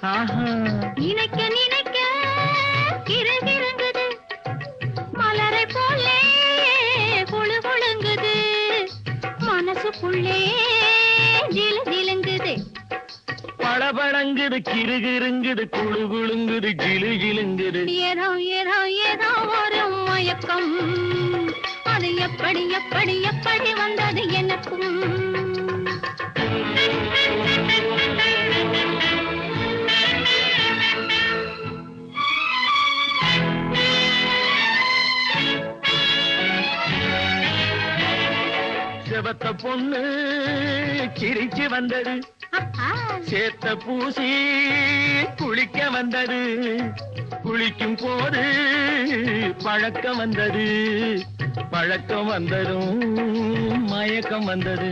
நினைக்க நினைக்க இறங்கிறங்குது மலரை போலே கொழு கொழுங்குது மனசுக்குள்ளே ஜில ஜிலுங்குது. படபடங்குது கிருகிருங்குது குழு குழுங்குது ஜிலு ஜிலுங்குது. ஏதோ ஏதோ ஏதோ ஒரு மயக்கம். அது எப்படி எப்படி எப்படி வந்தது எனக்கும். செவத்த பொண்ணு சிரிச்சு வந்தது. சேத்த பூசி குளிக்க வந்தது. குளிக்கும் போது பழக்கம் வந்தது. பழக்கம் வந்ததும் மயக்கம் வந்தது.